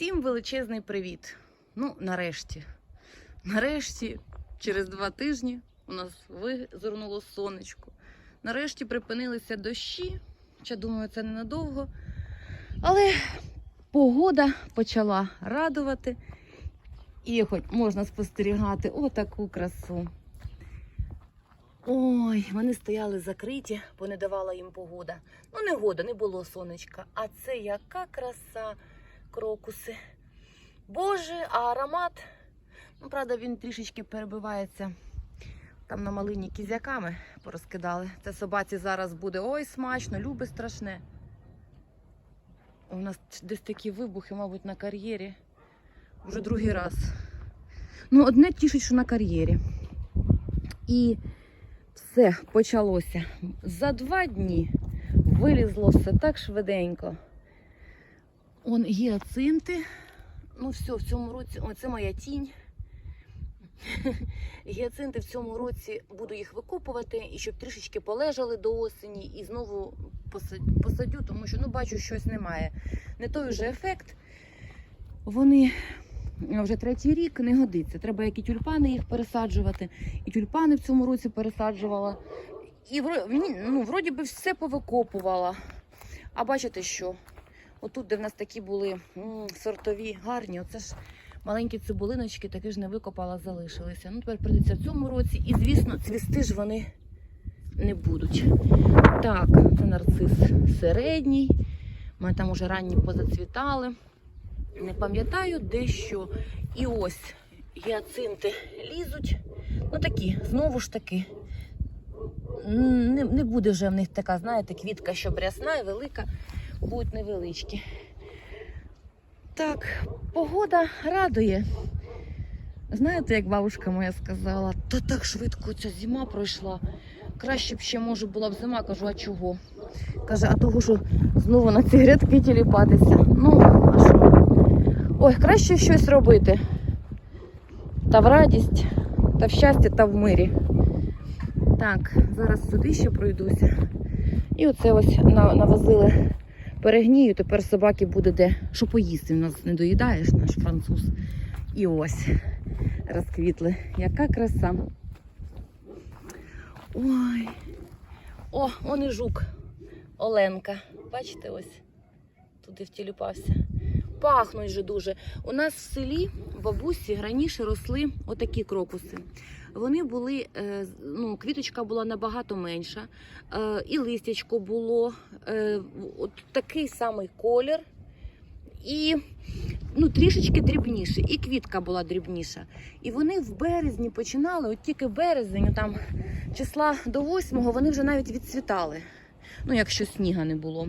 Всім величезний привіт. Ну, нарешті. Нарешті, через два тижні у нас визирнуло сонечко. Нарешті припинилися дощі. Хоча, думаю, це ненадовго. Але погода почала радувати. І хоч можна спостерігати отаку красу. Ой, вони стояли закриті, бо не давала їм погода. Ну, не года, не було сонечка. А це яка краса крокуси. Боже, а аромат. Ну, правда, він трішечки перебивається. Там на малині кізяками порозкидали. Це собаці зараз буде ой, смачно, любить страшне. У нас десь такі вибухи, мабуть, на кар'єрі. Вже другий раз. Ну, одне тішить, що на кар'єрі. І все почалося. За два дні вилізло все так швиденько. Он гіацинти. Ну, все, в цьому році, о, це моя тінь. Гіацинти в цьому році буду їх викопувати і щоб трішечки полежали до осені і знову посадю, тому що ну, бачу, щось немає. Не той вже ефект. Вони вже третій рік не годиться. Треба як і тюльпани їх пересаджувати. І тюльпани в цьому році пересаджувала. І ну, вроді би все повикопувала. А бачите що? Отут, де в нас такі були сортові, гарні, оце ж маленькі цибулиночки, таки ж не викопала, залишилися. Ну, тепер прийдеться в цьому році. І, звісно, цвісти ж вони не будуть. Так, це нарцис середній. Мене там уже ранні позацвітали. Не пам'ятаю де що. І ось гіацинти лізуть. Ну такі, знову ж таки. Не, не буде вже в них така, знаєте, квітка, що брясна і велика будуть невеличкі. Так, погода радує. Знаєте, як бабушка моя сказала, та так швидко ця зима пройшла. Краще б ще, може, була б зима, кажу, а чого? Каже, а того, що знову на ці грядки тіліпатися. Ну, а що? Ой, краще щось робити. Та в радість, та в щастя, та в мирі. Так, зараз сюди ще пройдуся. І оце ось навозили перегнію, тепер собаки буде де що поїсти. У нас не доїдаєш наш француз. І ось розквітли. Яка краса. Ой. О, он і жук. Оленка. Бачите, ось туди втіліпався. Пахнуть же дуже. У нас в селі бабусі раніше росли отакі крокуси. Вони були, е, ну, квіточка була набагато менша, е, і листячко було е, от такий самий колір, і ну, трішечки дрібніше, і квітка була дрібніша. І вони в березні починали, от тільки березень, там числа до 8 вони вже навіть відцвітали. Ну, якщо сніга не було.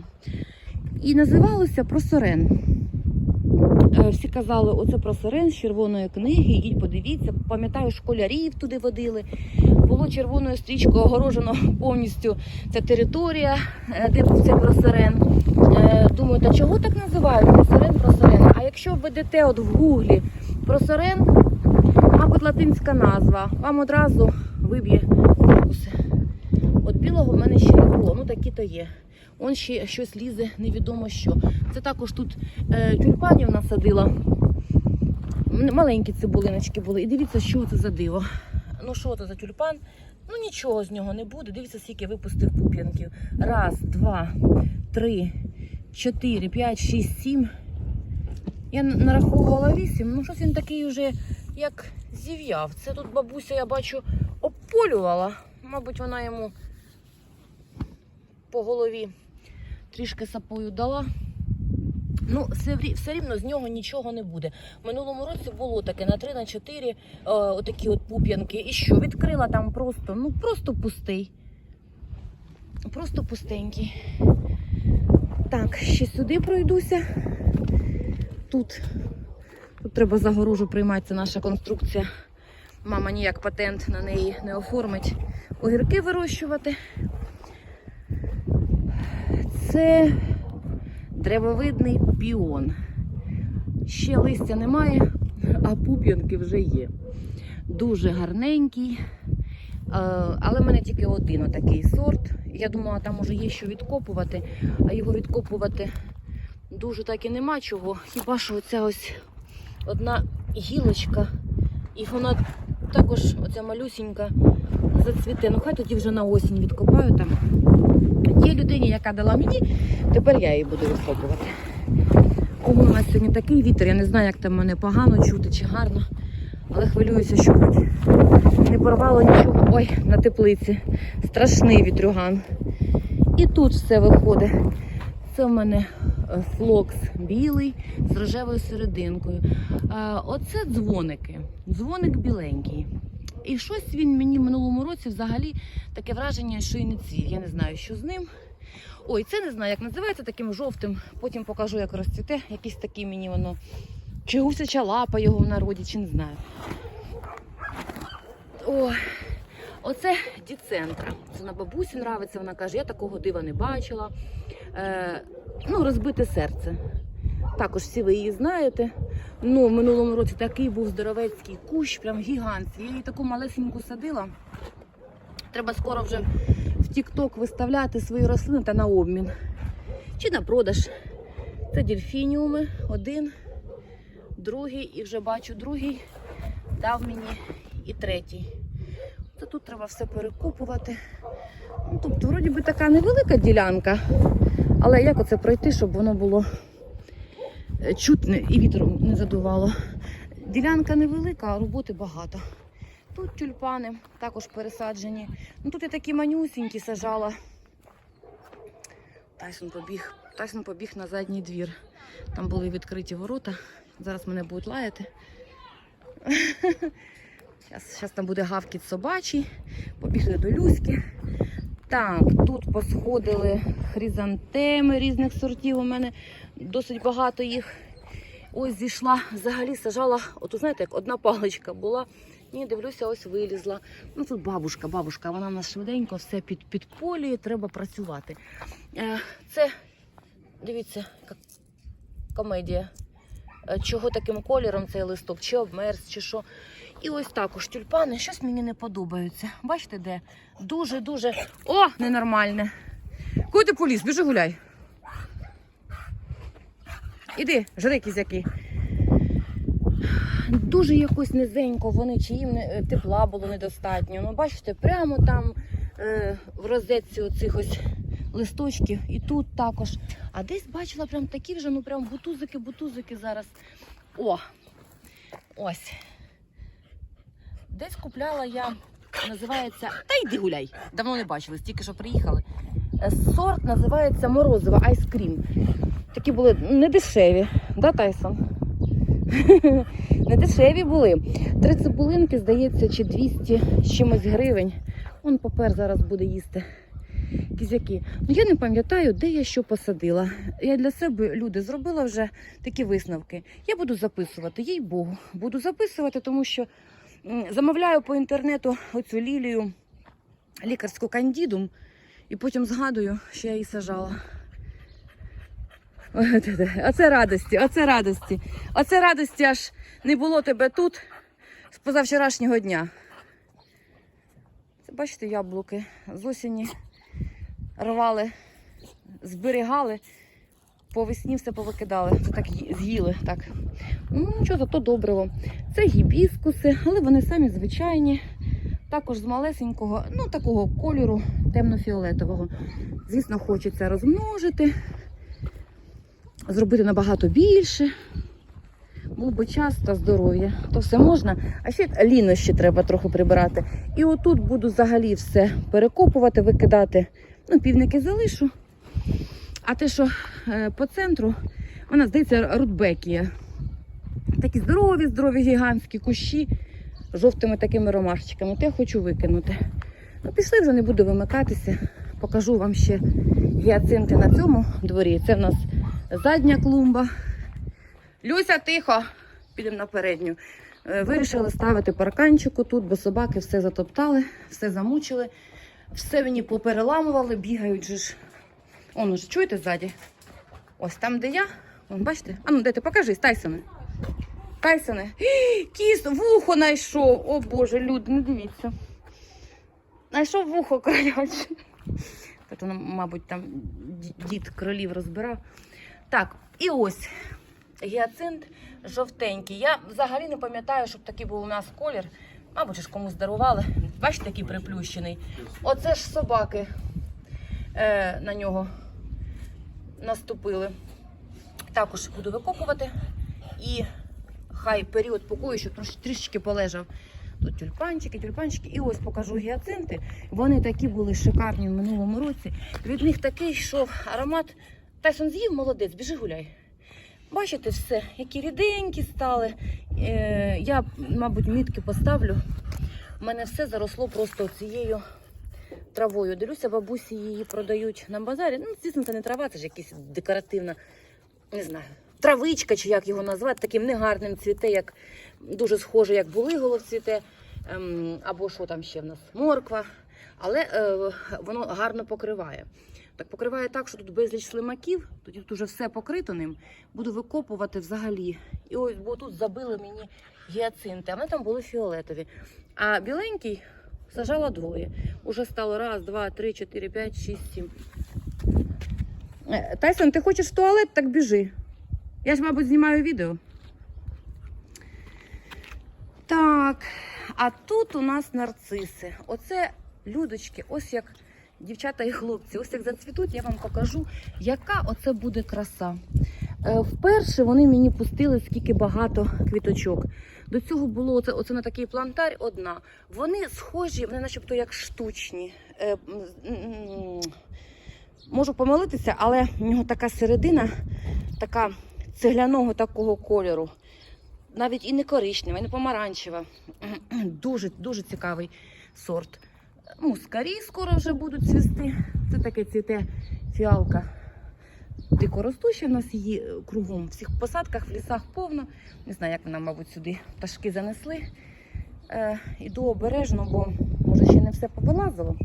І називалося просорен. Е, Всі казали, оце просорен з червоної книги, йдіть, подивіться. Пам'ятаю, школярів туди водили. Було червоною стрічкою огорожено повністю ця територія, е, де був цей просорен. Е, Думаю, та чого так називають? Просорен, просорен. А якщо введете от в гуглі просорен, мабуть, латинська назва, вам одразу виб'є фокуси. От білого в мене ще не було, ну такі то є. Он ще щось лізе, невідомо що. Це також тут е, тюльпанів насадила. Маленькі цибулиночки були. І дивіться, що це за диво. Ну що це за тюльпан? Ну нічого з нього не буде. Дивіться, скільки випустив пуп'янків. Раз, два, три, чотири, п'ять, шість, сім. Я нараховувала вісім. Ну, щось він такий уже як зів'яв. Це тут бабуся, я бачу, обполювала. Мабуть, вона йому по голові трішки сапою дала. Ну, все, все рівно з нього нічого не буде. В минулому році було таке на 3 на 4 е, отакі от пуп'янки. І що? Відкрила там просто, ну просто пустий. Просто пустенький. Так, ще сюди пройдуся. Тут, тут треба загорожу приймати, наша конструкція. Мама ніяк патент на неї не оформить. Огірки вирощувати. Це древовидний піон. Ще листя немає, а пуп'янки вже є. Дуже гарненький. Е, Але в мене тільки один отакий сорт. Я думала, там уже є що відкопувати, а його відкопувати дуже так і нема чого. Хіба що оця ось одна гілочка, і вона також, оця малюсінька, зацвіте. Ну хай тоді вже на осінь відкопаю там. Тій людині, яка дала мені, тепер я її буду викопувати. О, у нас сьогодні такий вітер, я не знаю, як там мене погано чути чи гарно, але хвилююся, що хоч не порвало нічого. Ой, на теплиці. Страшний вітрюган. І тут все виходить. Це в мене е, флокс білий з рожевою серединкою. Е, Оце дзвоники. Дзвоник біленький. І щось він мені в минулому році взагалі таке враження, що і не цвів. Я не знаю, що з ним. Ой, це не знаю, як називається таким жовтим. Потім покажу, як розцвіте. Якийсь такий мені воно. Чи гусяча лапа його в народі, чи не знаю. О, оце діцентра. Це на бабусі нравиться. Вона каже, я такого дива не бачила. Е, ну, розбите серце. Також всі ви її знаєте. Ну, в минулому році такий був здоровецький кущ, прям гігантський. Я її таку малесеньку садила. Треба скоро вже в Тік-Ток виставляти свої рослини та на обмін. Чи на продаж. Це дельфініуми. Один, другий, і вже бачу, другий дав мені і третій. Це тут треба все перекопувати. Ну, тобто, вроді би така невелика ділянка, але як оце пройти, щоб воно було чутне і вітром не задувало. Ділянка невелика, а роботи багато. Тут тюльпани також пересаджені. Ну тут я такі манюсінькі сажала. Тайсон побіг. Тайсон побіг на задній двір. Там були відкриті ворота. Зараз мене будуть лаяти. Зараз там буде гавкіт собачий. Побігли до Люськи. Так, тут посходили хризантеми різних сортів. У мене досить багато їх. Ось зійшла, взагалі сажала, от знаєте, як одна паличка була. Ні, дивлюся, ось вилізла. Ну тут бабушка, бабушка, вона в нас швиденько все під, підполює, треба працювати. Е, це, дивіться, комедія. Е, Чого таким кольором цей листок, чи обмерз, чи що. І ось також тюльпани, щось мені не подобаються. Бачите, де? Дуже-дуже. О, ненормальне. Куди ти поліз? Біжи гуляй. Іди, жри кізяки. Дуже якось низенько вони, чи їм е, тепла було недостатньо. Ну, бачите, прямо там е, в розетці оцих ось листочків, і тут також. А десь бачила прям такі вже, ну прям бутузики, бутузики зараз. О! Ось. Десь купляла я, називається. Та йди гуляй! Давно не бачили, тільки що приїхали. Е, Сорт називається морозиво айскрім. Такі були не дешеві, да, Тайсон? Не дешеві були. Три цибулинки, здається, чи 200 з чимось гривень. Он попер зараз буде їсти. Кізяки. Ну я не пам'ятаю, де я що посадила. Я для себе, люди, зробила вже такі висновки. Я буду записувати, їй Богу. Буду записувати, тому що замовляю по інтернету оцю лілію лікарську кандідум, і потім згадую, що я її сажала. Оце радості, оце радості. Оце радості аж не було тебе тут з позавчорашнього дня. Це бачите, яблуки з осені рвали, зберігали, по весні все повикидали. Це так з'їли. Так. Ну, нічого, зато добриво. Це гібіскуси, але вони самі звичайні. Також з малесенького, ну такого кольору темно-фіолетового. Звісно, хочеться розмножити зробити набагато більше. Був би час та здоров'я, то все можна. А ще лінощі треба трохи прибирати. І отут буду взагалі все перекопувати, викидати. Ну, півники залишу. А те, що е, по центру, вона здається, рудбекія. Такі здорові, здорові, гігантські кущі з жовтими такими ромашечками. Я хочу викинути. Ну, пішли вже не буду вимикатися. Покажу вам ще гіацинти на цьому дворі. Це в нас задня клумба. Люся, тихо, підемо на передню. Е, Вирішили ставити парканчику тут, бо собаки все затоптали, все замучили, все мені попереламували, бігають же ж. Он уже чуєте ззаді? Ось там, де я. Вон, бачите? А ну де ти покажись, Тайсоне. Тайсоне. Гі, Кіс, вухо знайшов. О Боже, люди, не дивіться. Знайшов вухо кроляче. Тобто, ну, мабуть, там дід кролів розбирав. Так, і ось гіацинт жовтенький. Я взагалі не пам'ятаю, щоб такий був у нас колір. Мабуть, ж комусь дарували. Бачите, такий приплющений. Оце ж собаки е, на нього наступили. Також буду викопувати. І хай період покою, щоб трішечки полежав. Тут тюльпанчики, тюльпанчики. І ось покажу гіацинти. Вони такі були шикарні в минулому році. Від них такий йшов аромат. Тайсон з'їв, молодець, біжи гуляй. Бачите все, які ріденькі стали. Е, я, мабуть, мітки поставлю. У мене все заросло просто цією травою. Дивлюся, бабусі її продають на базарі. Ну, звісно, це не трава, це ж якась декоративна, не знаю, травичка, чи як його назвати, таким негарним цвіте, як дуже схоже, як булиголов цвіте. Ем, або що там ще в нас? Морква. Але е, воно гарно покриває. Так покриває так, що тут безліч слимаків, тут уже все покрито ним. Буду викопувати взагалі. І ось, бо тут забили мені гіацинти, а вони там були фіолетові. А біленький сажала двоє. Уже стало раз, два, три, чотири, п'ять, шість, сім. Е, Тайсон, ти хочеш в туалет, так біжи. Я ж, мабуть, знімаю відео. Так, а тут у нас нарциси. Оце людочки, ось як дівчата і хлопці, ось як зацвітуть, я вам покажу, яка оце буде краса. Е, Вперше вони мені пустили скільки багато квіточок. До цього було оце, оце на такий плантар одна. Вони схожі, вони начебто як штучні. Е, Можу помилитися, але в нього така середина, така цегляного такого кольору. Навіть і не коричнева, і не помаранчева. Дуже, дуже цікавий сорт. Мускарі скоро вже будуть цвісти. Це таке цвіте фіалка. Дикоростуща в нас її е, кругом. В всіх посадках, в лісах повно. Не знаю, як вона, мабуть, сюди пташки занесли. Е, іду обережно, бо може ще не все повилазило.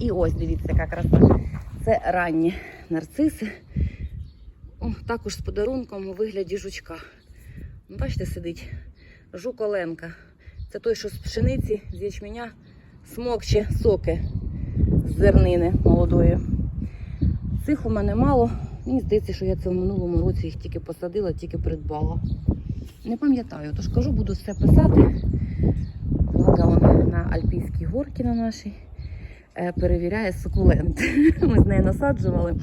І ось дивіться, яка краса. Це ранні нарциси. О, також з подарунком у вигляді жучка. Бачите, сидить жук Оленка. Це той, що з пшениці, з ячменя смокче соки з зернини молодої. Цих у мене мало. Мені здається, що я це в минулому році їх тільки посадила, тільки придбала. Не пам'ятаю, тож кажу, буду все писати. Влада вон на Альпійській горці на нашій е, перевіряє сукулент. Ми з нею насаджували.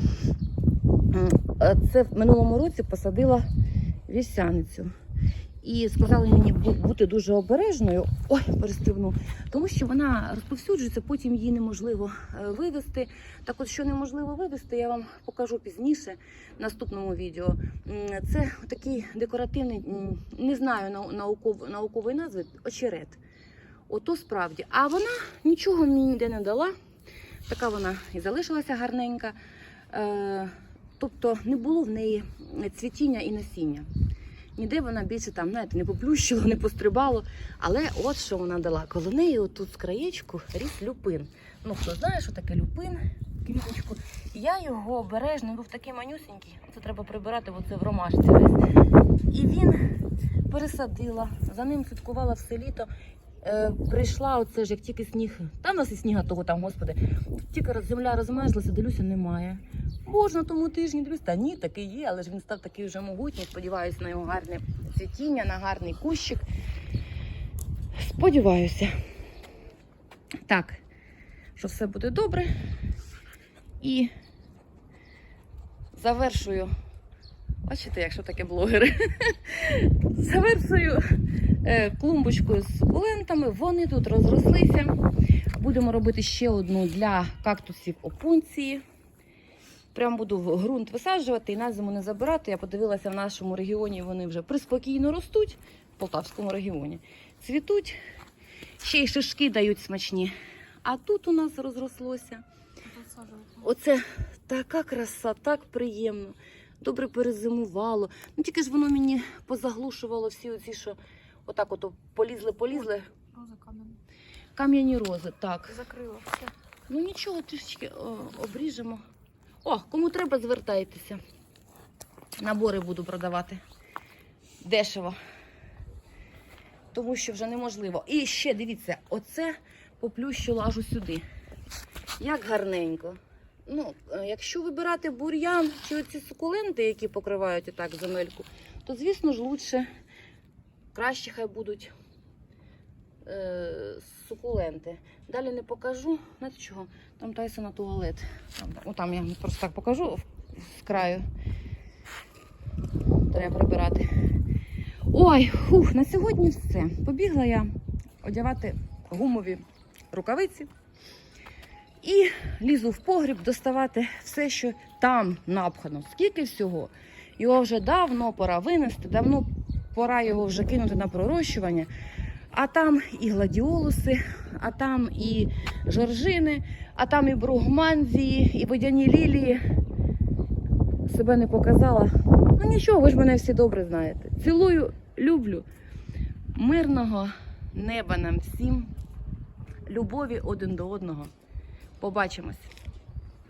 Е, Це в минулому році посадила вівсяницю. І сказали мені бу- бути дуже обережною. Ой, перестрибну, тому що вона розповсюджується, потім її неможливо е, вивезти. Так от, що неможливо вивезти, я вам покажу пізніше в наступному відео. Це такий декоративний, не знаю нау- науков, наукової назви, очерет. Ото справді. А вона нічого мені ніде не дала. Така вона і залишилася гарненька. Тобто не було в неї цвітіння і насіння. Ніде вона більше там, знаєте, не поплющило, не пострибало. Але от що вона дала. Коло неї отут з краєчку ріс люпин. Ну, хто знає, що таке люпин, квіточку. Я його обережно, він був такий манюсенький. Це треба прибирати, бо це в ромашці весь. І він пересадила, за ним слідкувала все літо. Е, прийшла, оце ж як тільки сніг. Там у нас і сніга того там, господи. Тільки земля розмерзлася, дивлюся, немає. На тому тижні дивлюсь, та ні, такий є, але ж він став такий вже могутній. Сподіваюся на його гарне цвітіння, на гарний кущик. Сподіваюся. Так, що все буде добре. І завершую. Бачите, якщо таке блогери. Завершую е, клумбочкою з сукулентами. Вони тут розрослися. Будемо робити ще одну для кактусів опунції. Прям буду ґрунт висаджувати і на зиму не забирати. Я подивилася в нашому регіоні, вони вже приспокійно ростуть, в Полтавському регіоні. Цвітуть, ще й шишки дають смачні. А тут у нас розрослося. Оце така краса, так приємно. Добре перезимувало. Ну тільки ж воно мені позаглушувало всі оці, що отак ото полізли, полізли. Роза кам'яна. Кам'яні рози, так. Закрила все. Ну нічого, трішечки обріжемо. О, кому треба, звертайтеся. Набори буду продавати. Дешево. Тому що вже неможливо. І ще дивіться, оце поплющило аж сюди. Як гарненько. ну, е, якщо вибирати бур'ян чи оці сукуленти, які покривають отак земельку, то, звісно ж, лучше, краще хай будуть е, сукуленти. Далі не покажу. Знаєте чого? Там Тайсона туалет. Там, отам я просто так покажу з краю. Треба прибирати. Ой, фух, на сьогодні все. Побігла я одягати гумові рукавиці і лізу в погріб доставати все, що там напхано. Скільки всього. Його вже давно пора винести, давно пора його вже кинути на пророщування. А там і гладіолуси, а там і жоржини, а там і бругманзії, і водяні лілії. Себе не показала. Ну нічого, ви ж мене всі добре знаєте. Цілую, люблю. Мирного неба нам всім, любові один до одного. Побачимось.